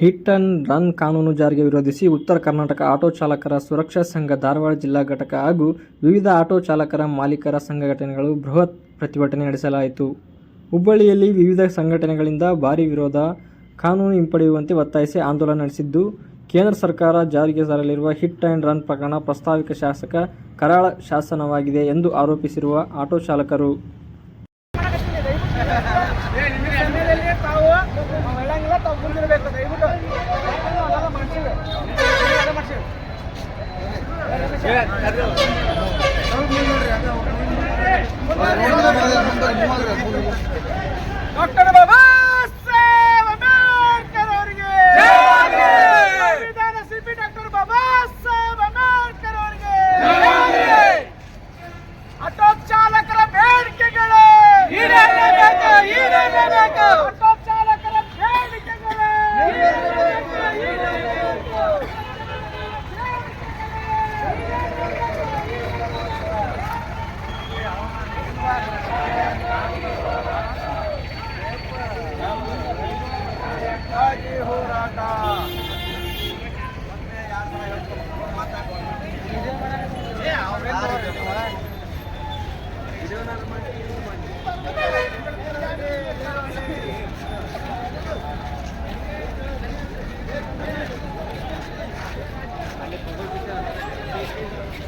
Hit and run ಕಾನೂನು ಜಾರಿಗೆ ವಿರೋಧಿಸಿ ಉತ್ತರ ಕರ್ನಾಟಕ ಆಟೋ ಚಾಲಕರ ಸುರಕ್ಷಾ ಸಂಘ ಧಾರವಾಡ ಜಿಲ್ಲಾ ಘಟಕ ಹಾಗೂ ವಿವಿಧ ಆಟೋ ಚಾಲಕರ ಮಾಲೀಕರ ಸಂಘಟನೆಗಳು ಬೃಹತ್ ಪ್ರತಿಭಟನೆ ನಡೆಸಲಾಯಿತು. ಹುಬ್ಬಳ್ಳಿಯಲ್ಲಿ ವಿವಿಧ ಸಂಘಟನೆಗಳಿಂದ ಭಾರಿ ವಿರೋಧ ಕಾನೂನು ಹಿಂಪಡೆಯುವಂತೆ ಒತ್ತಾಯಿಸಿ ಆಂದೋಲನ ನಡೆಸಿದ್ದು, ಕೇಂದ್ರ ಸರ್ಕಾರ ಜಾರಿಗೆ ತರಲಿರುವ ಹಿಟ್ ಆ್ಯಂಡ್ ರನ್ ಪ್ರಕರಣ ಪ್ರಸ್ತಾವಿಕ ಶಾಸಕ ಕರಾಳ ಶಾಸನವಾಗಿದೆ ಎಂದು ಆರೋಪಿಸಿರುವ ಆಟೋ ಚಾಲಕರು. ತಾವು ಹೇಳಂಗಿಲ್ಲ ತಾವು ಮುಂದಿರಬೇಕು. ದಯವಿಟ್ಟು ಮಾಡ್ಸಿವಿ ಡಾಕ್ಟರ್ ಬಾಬಾ ಸಾಹೇಬ್ ಅಂಬೇಡ್ಕರ್ ಅವರಿಗೆ ಸಂವಿಧಾನ ಶಿಲ್ಪಿ ಡಾಕ್ಟರ್ ಬಾಬಾ ಸಾಹೇಬ್ ಅಂಬೇಡ್ಕರ್ ಅವರಿಗೆ ಆಟೋ ಚಾಲಕರ ಬೇಡಿಕೆಗಳು ಈಡೇರಬೇಕು ಈಡೇರಬೇಕು ಆಟೋ ಚಾಲಕರ ಬೇಡಿಕೆಗಳು ಈಡೇರಬೇಕು ಈಡೇರಬೇಕು ಹೋರಾಟ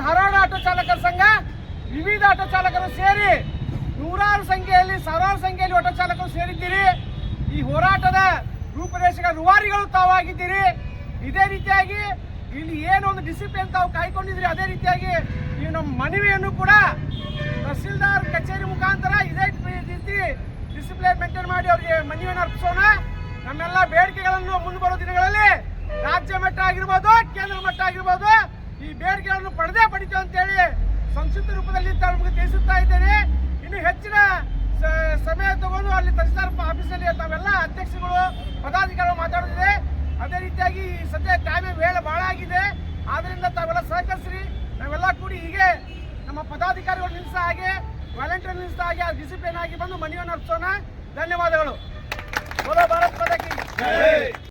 ಧಾರವಾಡ ಆಟೋ ಚಾಲಕರ ಸಂಘ, ವಿವಿಧ ಆಟೋ ಚಾಲಕರು ಸೇರಿ ನೂರಾರು ಸಂಖ್ಯೆಯಲ್ಲಿ, ಸಾವಿರಾರು ಸಂಖ್ಯೆಯಲ್ಲಿ ಆಟೋ ಚಾಲಕರು ಸೇರಿದ್ದೀರಿ. ಈ ಹೋರಾಟದ ರೂಪುರೇಷೆಗಳ ರುವಾರಿಗಳು ತಾವಾಗಿದ್ದೀರಿ. ಇದೇ ರೀತಿಯಾಗಿ ಇಲ್ಲಿ ಏನು ಒಂದು ಡಿಸಿಪ್ಲಿನ್ ತಾವು ಕಾಯ್ಕೊಂಡಿದ್ರಿ ಅದೇ ರೀತಿಯಾಗಿ ಈ ನಮ್ಮ ಮನವಿಯನ್ನು ಕೂಡ ತಹಸೀಲ್ದಾರ್ ಕಚೇರಿ ಮುಖಾಂತರ ಇದೇ ರೀತಿ ಡಿಸಿಪ್ಲಿನ್ ಮೇಂಟೈನ್ ಮಾಡಿ ಅವರಿಗೆ ಮನವಿಯನ್ನು ಅರ್ಪಿಸೋಣ. ನಮ್ಮೆಲ್ಲ ಬೇಡಿಕೆಗಳನ್ನು ಮುಂದೆ ಬರೋ ದಿನಗಳಲ್ಲಿ ರಾಜ್ಯ ಮಟ್ಟ ಆಗಿರ್ಬೋದು, ಕೇಂದ್ರ ಮಟ್ಟ ಆಗಿರ್ಬೋದು ಈ ಬೇಡಿಕೆಗಳನ್ನು ಪಡೆದೇ ಪಡಿತು ಅಂತೇಳಿ ಸಂಕ್ಷಿಪ್ತ ರೂಪದಲ್ಲಿ ತಮಗೆ ತಿಳಿಸುತ್ತಾ ಇದ್ದೇನೆ. ಇನ್ನು ಹೆಚ್ಚಿನ ಸಮಯ ತಗೊಂಡು ಅಲ್ಲಿ ತಹಸೀಲ್ದಾರ್ ಆಫೀಸಲ್ಲಿ ತಾವೆಲ್ಲ ಅಧ್ಯಕ್ಷಗಳು ಪದಾಧಿಕಾರಿಗಳು ಮಾತಾಡುತ್ತಿದೆ. ಅದೇ ರೀತಿಯಾಗಿ ಈ ಸದ್ಯ ಟೈಮ್ ವೇಳೆ ಬಹಳ ಆಗಿದೆ. ಆದ್ದರಿಂದ ತಾವೆಲ್ಲ ಸಹಕರಿಸ್ರಿ. ನಾವೆಲ್ಲ ಕೂಡಿ ಹೀಗೆ ನಮ್ಮ ಪದಾಧಿಕಾರಿಗಳು ನಿಲ್ಲಿಸ ಹಾಗೆ, ವಾಲಂಟಿಯರ್ ನಿಲ್ಲಿಸ ಹಾಗೆ ಡಿಸಿಪ್ಲಿನ್ ಆಗಿ ಬಂದು ಮನೆಯನ್ನು ಅರ್ಪಿಸೋಣ. ಧನ್ಯವಾದಗಳು. ಭಾರತ್